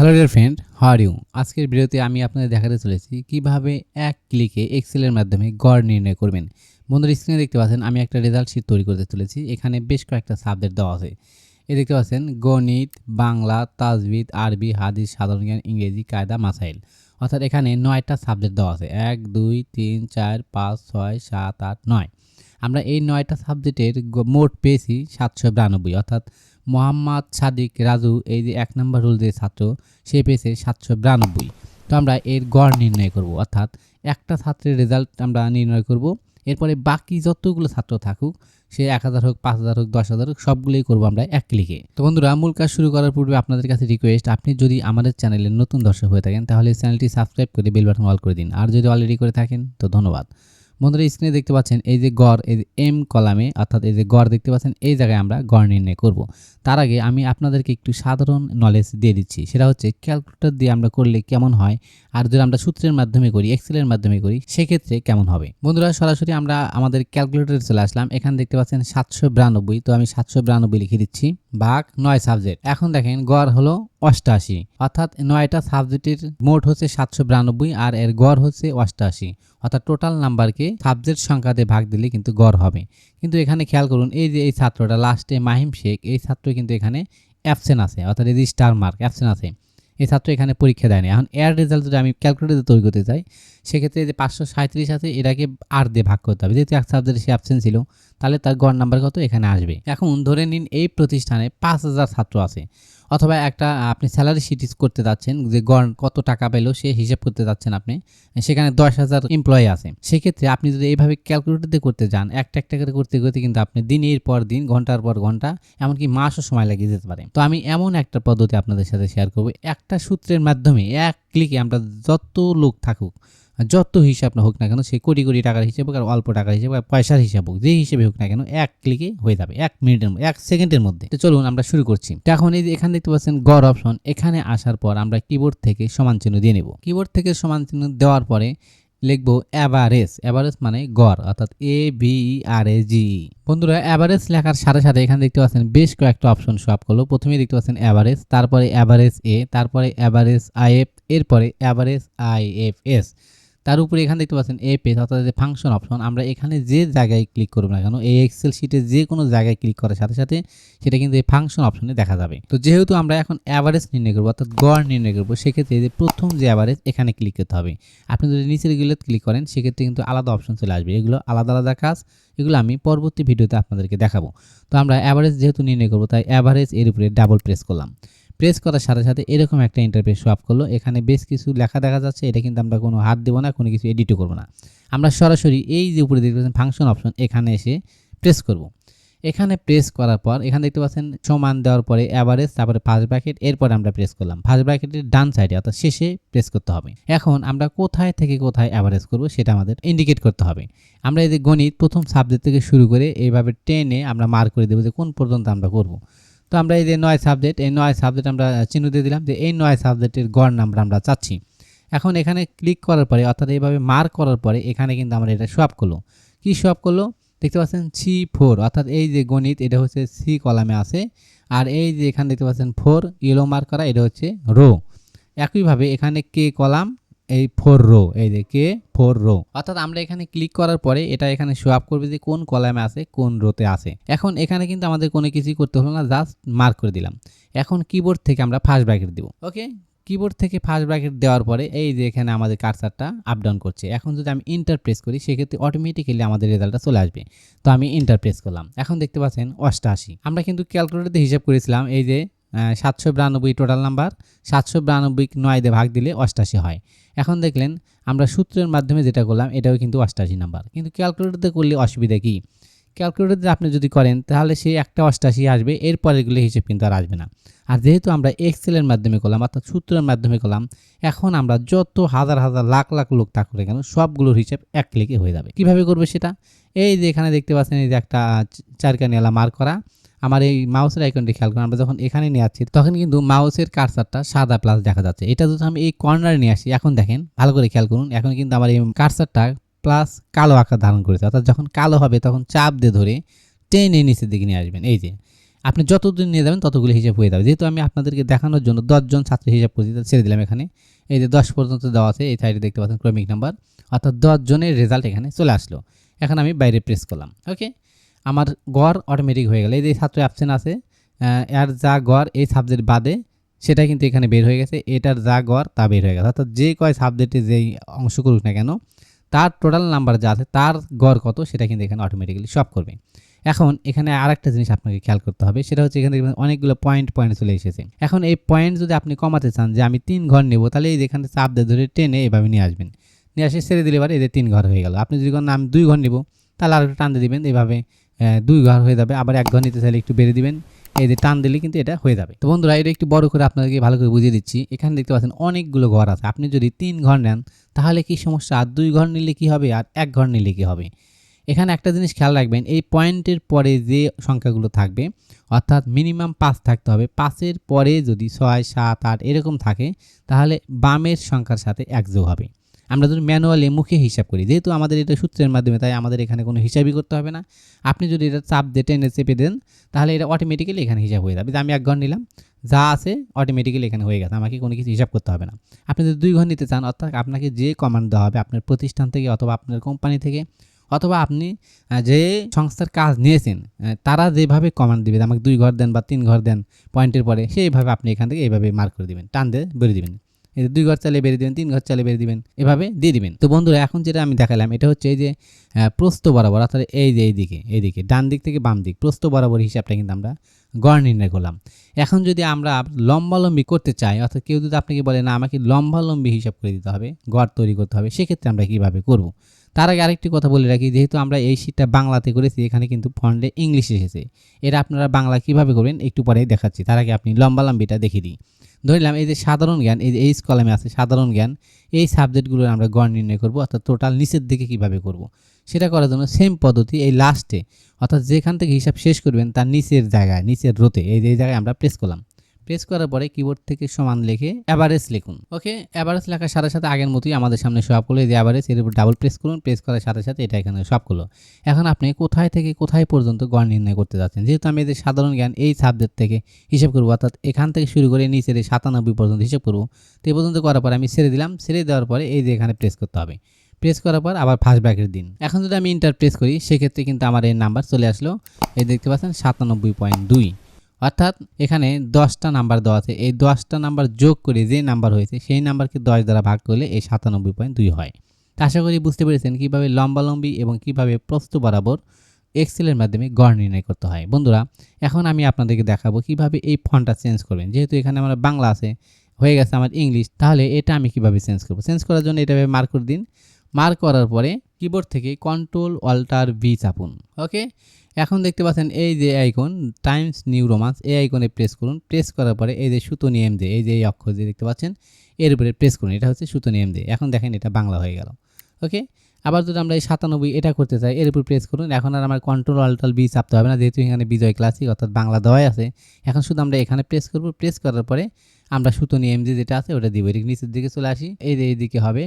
Hello dear friend how're you আজকের ভিডিওতে আমি আপনাদের দেখাতে চলেছি কীভাবে এক ক্লিকে এক্সেলের মাধ্যমে গড় নির্ণয় করবেন। বন্ধুরা স্ক্রিনে দেখতে পাচ্ছেন, আমি একটা রেজাল্ট শিট তৈরি করতে চলেছি। এখানে বেশ কয়েকটা সাবজেক্ট দেওয়া আছে। এ দেখতে পাচ্ছেন, গণিত, বাংলা, তাজবিদ, আরবি, হাদিস, সাধারণ জ্ঞান, ইংরেজি, কায়দা, মাসাইল। অর্থাৎ এখানে নয়টা সাবজেক্ট দেওয়া আছে। এক, দুই, তিন, চার, পাঁচ, ছয়, সাত, আট, নয়। আমরা এই নয়টা সাবজেক্টের মোট পেয়েছি সাতশো বিরানব্বই। অর্থাৎ মোহাম্মদ সাদিক রাজু, এই যে এক নম্বর রুল যে ছাত্র, সে পেয়েছে সাতশো বিরানব্বই। তো আমরা এর গড় নির্ণয় করব, অর্থাৎ একটা ছাত্রের রেজাল্ট আমরা নির্ণয় করব। এরপরে বাকি যতগুলো ছাত্র থাকুক, সে এক হাজার হোক, পাঁচ হাজার হোক, দশ হাজার হোক, সবগুলোই করব আমরা এক ক্লিকে তো বন্ধুরা, মূল কাজ শুরু করার পূর্বে আপনাদের কাছে রিকোয়েস্ট আপনি যদি আমাদের চ্যানেলের নতুন দর্শক হয়ে থাকেন, তাহলে চ্যানেলটি সাবস্ক্রাইব করে বেল বাটন অল করে দিন। আর যদি অলরেডি করে থাকেন, তো ধন্যবাদ। বন্ধুরা স্ক্রিনে দেখতে পাচ্ছেন এই যে গড়, এই যে এম কলামে অর্থাৎ এই যে গড় দেখতে পাচ্ছেন, এই জায়গায় আমরা গড় নির্ণয় করব। তার আগে আমি আপনাদেরকে একটু সাধারণ নলেজ দিয়ে দিচ্ছি। সেটা হচ্ছে ক্যালকুলেটর দিয়ে আমরা করলে কেমন হয়, আর যদি আমরা সূত্রের মাধ্যমে করি এক্সেলের মাধ্যমে করি, সেক্ষেত্রে কেমন হবে? বন্ধুরা, সরাসরি আমরা আমাদের ক্যালকুলেটরে চলে আসলাম। এখানে দেখতে পাচ্ছেন সাতশো বিরানব্বই, তো আমি সাতশো বিরানব্বই লিখে দিচ্ছি। ভাগ নয় সাবজেক্ট এখন দেখেন, গড় হলো অষ্টআশি অর্থাৎ নয়টা সাবজেক্টের মোট হচ্ছে সাতশো বিরানব্বই আর এর গড় হচ্ছে অষ্টআশি অর্থাৎ টোটাল নাম্বারকে সাবজেক্ট সংখ্যা দিয়ে ভাগ দিলে কিন্তু গড় হবে। কিন্তু এখানে খেয়াল করুন, এই যে এই ছাত্রটা লাস্টে মাহিম শেখ, এই ছাত্র কিন্তু এখানে অ্যাবসেন্ট আছে। অর্থাৎ এই যে স্টার মার্ক অ্যাবসেন্ট আছে। এই ছাত্র এখানে পরীক্ষা দেয়নি। এখন এর রেজাল্ট যদি আমি ক্যালকুলেটরে তৈরি করতে চাই, সেক্ষেত্রে যে পাঁচশো সাঁত্রিশ আছে, এটাকে আর দিয়ে ভাগ করতে হবে। যেহেতু এক সাবজেক্টে সে অ্যাবসেন্ট ছিল তাহলে তার গড় নাম্বার কত? এখানে আসবে। এখন ধরে নিন এই প্রতিষ্ঠানে পাঁচ হাজার ছাত্র আছে। অথবা একটা আপনি স্যালারি শিট করতে যাচ্ছেন, যে গড় কত টাকা পেল, সে হিসাব করতে যাচ্ছেন আপনি, সেখানে দশ হাজার এমপ্লয়ি আছে। সেক্ষেত্রে আপনি যদি এইভাবে ক্যালকুলেটর দিয়ে করতে যান, একটা একটা করে করতে করতে কিন্তু আপনি দিনের পর দিন, ঘণ্টার পর ঘণ্টা, এমনকি মাসও সময় লাগিয়ে যেতে পারে তো আমি এমন একটা পদ্ধতি আপনাদের সাথে শেয়ার করব। একটা সূত্রের মাধ্যমে এক ক্লিকে আমরা যত লোক থাকুক যত হিসাব না হোক না কেন, সে কোটি কোটি টাকার হিসাব হোক আর অল্প টাকার হিসাব পয়সার হিসাব হোক, যে হিসেবে হোক না কেন, এক ক্লিকে হয়ে যাবে, এক মিনিটের এক সেকেন্ডের মধ্যে। তো চলুন আমরা শুরু করছি। এখন এই এখানে দেখতে পাচ্ছেন গড় অপশন এখানে আসার পর আমরা কিবোর্ড থেকে সমান চিহ্ন দিয়ে নেব। কিবোর্ড থেকে সমান চিহ্ন দেওয়ার পরে লিখব অ্যাভারেজ অ্যাভারেজ মানে গড়, অর্থাৎ এ বি আর এ জি বন্ধুরা অ্যাভারেজ লেখার সাথে সাথে এখানে দেখতে পাচ্ছেন বেশ কয়েকটা অপশন আপ করল। প্রথমেই দেখতে পাচ্ছেন অ্যাভারেজ তারপরে অ্যাভারেজ এ তারপরে অ্যাভারেজ আই এফ এরপরে অ্যাভারেজ আইএফএস তার উপরে এখানে দেখতে পাচ্ছেন এ পেজ অর্থাৎ যে ফাংশন অপশন আমরা এখানে যে জায়গায় ক্লিক করব না কেন, এই এক্সেল শিটে যে কোনো জায়গায় ক্লিক করার সাথে সাথে সেটা কিন্তু এই ফাংশন অপশনে দেখা যাবে। তো যেহেতু আমরা এখন অ্যাভারেজ নির্ণয় করব, অর্থাৎ গড় নির্ণয় করব, সেক্ষেত্রে যে প্রথম যে অ্যাভারেজ এখানে ক্লিক করতে হবে। আপনি যদি নিচেরগুলো ক্লিক করেন, সেক্ষেত্রে কিন্তু আলাদা অপশন চলে আসবে। এগুলো আলাদা আলাদা কাজ, এগুলো আমি পরবর্তী ভিডিওতে আপনাদেরকে দেখাবো। তো আমরা অ্যাভারেজ যেহেতু নির্ণয় করব, তাই অ্যাভারেজ এর উপরে ডাবল প্রেস করলাম। প্রেস করার সাথে সাথে এরকম একটা ইন্টারফেস শো আপ করল। এখানে বেশ কিছু লেখা দেখা যাচ্ছে, এটা কিন্তু আমরা কোনো হাত দেবো না, কোনো কিছু এডিটও করব না। আমরা সরাসরি এই যে উপরে দেখতে পাচ্ছেন ফাংশন অপশন এখানে এসে প্রেস করব। এখানে প্রেস করার পর, এখানে দেখতে পাচ্ছেন সমান দেওয়ার পরে অ্যাভারেজ তারপরে ফার্স্ট ব্র্যাকেট এরপরে আমরা প্রেস করলাম। ফার্স্ট ব্র্যাকেটের ডান সাইডে অর্থাৎ শেষে প্রেস করতে হবে। এখন আমরা কোথায় থেকে কোথায় অ্যাভারেজ করব সেটা আমাদের ইন্ডিকেট করতে হবে। আমরা এই যে গণিত প্রথম সাবজেক্ট থেকে শুরু করে এইভাবে টেনে আমরা মার্ক করে দেবো যে কোন পর্যন্ত আমরা করব। তো আমরা এই যে নয় সাবজেক্ট এই নয় সাবজেক্ট আমরা চিহ্ন দিয়ে দিলাম যে এই নয় সাবজেক্টের গড় নাম্বার আমরা চাচ্ছি। এখন এখানে ক্লিক করার পরে, অর্থাৎ এইভাবে মার্ক করার পরে, এখানে কিন্তু আমরা এটা সোয়াপ করল। কি সোয়াপ করল? দেখতে পাচ্ছেন সি ফোর অর্থাৎ এই যে গণিত, এটা হচ্ছে সি কলামে আছে। আর এই যে এখানে দেখতে পাচ্ছেন ফোর ইয়েলো মার্ক করা, এটা হচ্ছে রো একইভাবে এখানে কে কলাম এই ফোর রো এই যে কে? ফোর রো অর্থাৎ আমরা এখানে ক্লিক করার পরে এটা এখানে শো আপ করবে যে কোন কলামে আছে, কোন রোতে আছে। এখন এখানে কিন্তু আমাদের কোনো কিছুই করতে হলো না জাস্ট মার্ক করে দিলাম। এখন কিবোর্ড থেকে আমরা ফার্স্ট ব্র্যাকেট দিব। ওকে কিবোর্ড থেকে ফার্স্ট ব্র্যাকেট দেওয়ার পরে এই যে এখানে আমাদের কার্সারটা আপ ডাউন করছে। এখন যদি আমি ইন্টার প্রেস করি, সেক্ষেত্রে অটোমেটিক্যালি আমাদের রেজাল্টটা চলে আসবে। তো আমি ইন্টার প্রেস করলাম। এখন দেখতে পাচ্ছেন অষ্টআশি আমরা কিন্তু ক্যালকুলেটরতে হিসাব করেছিলাম, এই যে সাতশো বিরানব্বই টোটাল নাম্বার সাতশো বিরানব্বই নয় দিয়ে ভাগ দিলে অষ্টাশি হয়। এখন দেখলেন আমরা সূত্রের মাধ্যমে যেটা করলাম, এটাও কিন্তু অষ্টাশি নাম্বার কিন্তু ক্যালকুলেটরতে করলে অসুবিধা কি? ক্যালকুলেটরতে আপনি যদি করেন, তাহলে সেই একটা অষ্টাশি আসবে এর পরেরগুলো হিসেব কিন্তু আর আসবে না। আর যেহেতু আমরা এক্সেলের মাধ্যমে করলাম, অর্থাৎ সূত্রের মাধ্যমে করলাম, এখন আমরা যত হাজার হাজার লাখ লাখ লোক থাকুক না কেন, সবগুলোর হিসেব এক ক্লিকে হয়ে যাবে। কীভাবে করবে সেটা? এই যে এখানে দেখতে পাচ্ছেন, এই যে একটা চারকানিয়ালা মার্ক করা। আমার এই মাউসের আইকনটি খেয়াল করুন, আমরা যখন এখানে নিয়ে আসছি, তখন কিন্তু মাউসের কার্সারটা সাদা প্লাস দেখা যাচ্ছে। এটা যদি আমি এই কর্নারে নিয়ে আসি, এখন দেখেন, ভালো করে খেয়াল করুন, এখন কিন্তু আমার এই কার্সারটা প্লাস কালো আকার ধারণ করেছে। অর্থাৎ যখন কালো হবে, তখন চাপ দিয়ে ধরে টেনে নিচের দিকে নিয়ে আসবেন। এই যে, আপনি যতদিন নিয়ে যাবেন, ততগুলো হিসাব হয়ে যাবে। যেহেতু আমি আপনাদেরকে দেখানোর জন্য দশজন ছাত্র হিসাব করছি ছেড়ে দিলাম এখানে। এই যে দশ পর্যন্ত দেওয়া আছে, এই সাইডে দেখতে পাচ্ছেন ক্রমিক নাম্বার অর্থাৎ দশজনের রেজাল্ট এখানে চলে আসলো। এখন আমি বাইরে প্রেস করলাম ওকে আমার গড় অটোমেটিক হয়ে গেল। এই যে ছাত্র অ্যাবসেন্ট আছে এর যা গড় এই সাবজেক্ট বাদে সেটা কিন্তু এখানে বের হয়ে গেছে এটার যা গড় তা বের হয়ে গেছে। অর্থাৎ যে কয় সাবজেক্টে যেই অংশ করুক না কেন তার টোটাল নাম্বার যা আছে তার গড় কত সেটা কিন্তু এখানে অটোমেটিক্যালি সব করবে। এখন এখানে আরেকটা জিনিস আপনাকে খেয়াল করতে হবে সেটা হচ্ছে এখানে অনেকগুলো পয়েন্ট পয়েন্ট চলে এসেছে। এখন এই পয়েন্ট যদি আপনি কমাতে চান যে আমি তিন ঘর নেব তাহলে এই যেখানে চাপ দিয়ে ধরে টেনে এভাবে নিয়ে আসবেন। নিয়ে আসে ছেড়ে দিলে এবার এদের তিন ঘর হয়ে গেল। আপনি যদি কোন আমি দুই ঘর নেব তাহলে আর একটু টান দিয়ে দিবেন আহ, দুই ঘর হয়ে যাবে। আবার এক ঘর নিতে চাইলে একটু বেড়ে দিবেন। এই যে টান দিলে কিন্তু এটা হয়ে যাবে। তো বন্ধুরা, এটা একটু বড় করে আপনাদেরকে ভালো করে বুঝিয়ে দিচ্ছি। এখানে দেখতে পাচ্ছেন অনেকগুলো ঘর আছে। আপনি যদি তিন ঘর নেন, তাহলে কি সমস্যা? আর দুই ঘর নিলে কি হবে? আর এক ঘর নিলে কি হবে? এখানে একটা জিনিস খেয়াল রাখবেন, এই পয়েন্টের পরে যে সংখ্যাগুলো থাকবে, অর্থাৎ মিনিমাম পাঁচ থাকতে হবে। পাঁচের পরে যদি ছয়, সাত, আট এরকম থাকে, তাহলে বামের সংখ্যার সাথে এক যোগ হবে। আমরা যদি ম্যানুয়ালি মুখে হিসাব করি, যেহেতু আমাদের এটা সূত্রের মাধ্যমে, তাই আমাদের এখানে কোনো হিসাবই করতে হবে না। আপনি যদি এটা চাপ দিয়ে টেনে চেপে দেন, তাহলে এটা অটোমেটিক্যালি এখানে হিসাব হয়ে যাবে। যে আমি এক ঘর নিলাম, যা আছে অটোমেটিক্যালি এখানে হয়ে গেছে, আমাকে কোনো কিছু হিসাব করতে হবে না। আপনি যদি দুই ঘর নিতে চান, অর্থাৎ আপনাকে যে কমান্ড দেওয়া হবে আপনার প্রতিষ্ঠান থেকে অথবা আপনার কোম্পানি থেকে, অথবা আপনি যে সংস্থার কাজ নিয়েছেন তারা যেভাবে কমান্ড দিবে, আমাকে দুই ঘর দেন বা তিন ঘর দেন পয়েন্টের পরে সেইভাবে আপনি এখান থেকে এইভাবে মার্ক করে দিবেন, টান দিয়ে বেরিয়ে দিবেন। এই দুই ঘর চালে বেরিয়ে দিবেন, তিন ঘর চালে বেরিয়ে দিবেন, এভাবে দিয়ে দিবেন। তো বন্ধুরা, এখন যেটা আমি দেখালাম, এটা হচ্ছে এই যে প্রস্ত বরাবর, অর্থাৎ এই যে এইদিকে এইদিকে ডান দিক থেকে বাম দিক প্রস্ত বরাবর হিসাবটা কিন্তু আমরা গড় নির্ণয় করলাম। এখন যদি আমরা লম্বালম্বি করতে চাই, অর্থাৎ কেউ যদি আপনাকে বলে, না, আমাকে লম্বালম্বি হিসাব করে দিতে হবে, গড় তৈরি করতে হবে, সেক্ষেত্রে আমরা কীভাবে করব? তার আগে আরেকটি কথা বলে রাখি, যেহেতু আমরা এই শীটটা বাংলাতে করেছি, এখানে কিন্তু ফন্ডে ইংলিশ এসেছে। এটা আপনারা বাংলা কীভাবে করবেন একটু পরেই দেখাচ্ছি। তার আগে আপনি লম্বা লম্বিটা দেখিয়ে দিই। ধরলাম, এই যে সাধারণ জ্ঞান, এই যে এইচ কলামে আছে সাধারণ জ্ঞান, এই সাবজেক্টগুলো আমরা গড় নির্ণয় করব, অর্থাৎ টোটাল নিচের দিকে কীভাবে করব। সেটা করার জন্য সেম পদ্ধতি এই লাস্টে অর্থাৎ যেখান থেকে হিসাব শেষ করবেন তার নিচের জায়গায়, নিচের রোতে, এই যে জায়গায় আমরা প্রেস করলাম। প্রেস করার পরে কিবোর্ড থেকে সমান লিখে অ্যাভারেজ লিখুন। ওকে অ্যাভারেজ লেখার সাথে সাথে আগের মতোই আমাদের সামনে সব করল। এই যে অ্যাভারেজ এর উপর ডাবল প্রেস করুন। প্রেস করার সাথে সাথে এটা এখানে সব করল। এখন আপনি কোথায় থেকে কোথায় পর্যন্ত গড় নির্ণয় করতে যাচ্ছেন? যেহেতু আমি এদের সাধারণ জ্ঞান এই সাবজেক্ট থেকে হিসাব করব, অর্থাৎ এখান থেকে শুরু করে নিচের এই সাতানব্বই পর্যন্ত হিসাব করব, তো এই পর্যন্ত করার পরে আমি ছেড়ে দিলাম। ছেড়ে দেওয়ার পরে এই যে এখানে প্রেস করতে হবে। প্রেস করার পর আবার ফার্স্ট ব্যাকের দিন। এখন যদি আমি ইন্টার প্রেস করি, সেক্ষেত্রে কিন্তু আমার এই নাম্বার চলে আসলো। এই দেখতে পাচ্ছেন সাতানব্বই পয়েন্ট দুই। অর্থাৎ এখানে দশটা নাম্বার দেওয়া আছে। এই দশটা নাম্বার যোগ করে যে নাম্বার হয়েছে, সেই নাম্বারকে দশ দ্বারা ভাগ করলে এই সাতানব্বই পয়েন্ট দুই হয়। আশা করি বুঝতে পেরেছেন কীভাবে লম্বালম্বি এবং কীভাবে প্রস্থ বরাবর এক্সেলের মাধ্যমে গড় নির্ণয় করতে হয়। বন্ধুরা, এখন আমি আপনাদেরকে দেখাবো কীভাবে এই ফন্টটা চেঞ্জ করবেন। যেহেতু এখানে আমার বাংলা আছে, হয়ে গেছে আমার ইংলিশ তাহলে এটা আমি কীভাবে চেঞ্জ করব? চেঞ্জ করার জন্য এটা মার্ক করে দিন। মার্ক করার পরে কিবোর্ড থেকে কন্ট্রোল অল্টার ভি চাপুন ওকে এখন দেখতে পাচ্ছেন এই যে আইকন টাইমস নিউ রোমান্স এই আইকনে প্রেস করুন। প্রেস করার পরে এই যে সুতো নিয়ম দিয়ে এই যে এই অক্ষর যে দেখতে পাচ্ছেন, এর উপরে প্রেস করুন। এটা হচ্ছে সুতো নিয়ম দিয়ে এখন দেখেন এটা বাংলা হয়ে গেল ওকে আবার যদি আমরা এই সাতানব্বই এটা করতে চাই, এর উপর প্রেস করুন। এখন আর আমার কন্ট্রোল অল্টাল বি চাপতে হবে না, যেহেতু এখানে বিজয় ক্লাসিক অর্থাৎ বাংলা দেওয়াই আছে। এখন শুধু আমরা এখানে প্রেস করব। প্রেস করার পরে আমরা সুতো নিয়ে এমজি যেটা আছে, ওটা দিব। নিচের দিকে চলে আসি। এই যে এইদিকে হবে।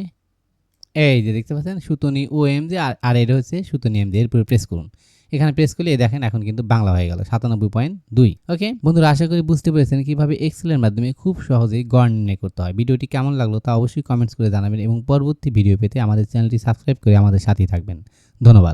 এই যে দেখতে পাচ্ছেন, সুতনি ও এম যে আর এটা হচ্ছে সুতনি এম এর উপরে প্রেস করুন। এখানে প্রেস করলে দেখেন এখন কিন্তু বাংলা হয়ে গেল, সাতানব্বই পয়েন্ট দুই। ওকে বন্ধুরা, আশা করি বুঝতে পেরেছেন কীভাবে এক্সেলের মাধ্যমে খুব সহজেই গড় নির্ণয় করতে হয়। ভিডিওটি কেমন লাগল তা অবশ্যই কমেন্টস করে জানাবেন এবং পরবর্তী ভিডিও পেতে আমাদের চ্যানেলটি সাবস্ক্রাইব করে আমাদের সাথেই থাকবেন। ধন্যবাদ।